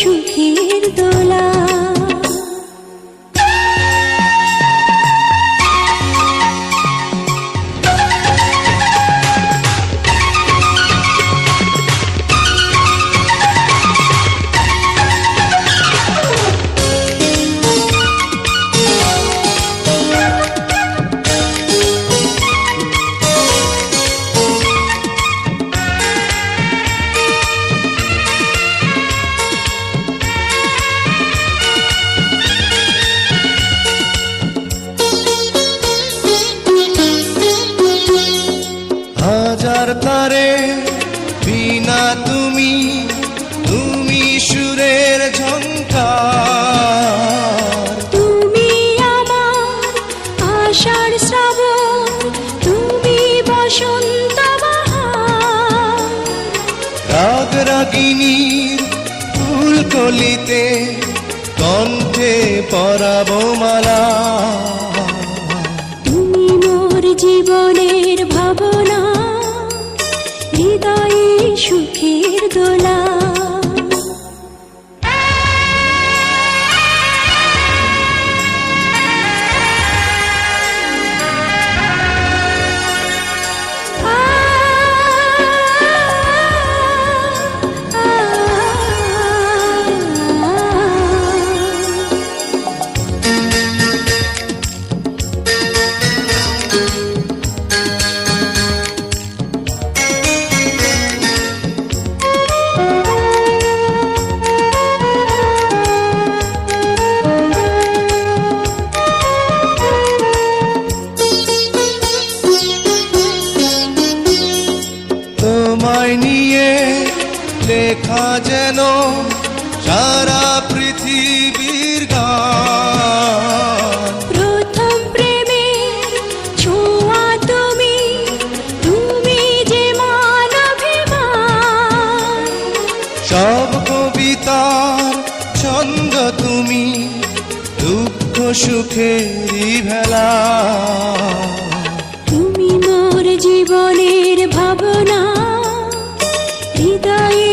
হৃদয়ে সুখের তারে বিনা তুমি তুমি সুরের ঝঙ্কার তুমি আমার আষাঢ় শ্রাবণ তুমি বসন্ত রাগ রাগিনীর ফুল কলিতে কণ্ঠে পরাবো মালা। সুখের দোলা লেখা যেন সারা পৃথিবীর গান। প্রথম প্রেমে ছোঁয়া তুমি তুমি যে মানবিমান। সব কবিতার ছন্দ তুমি দুঃখ সুখেরই ভেলা।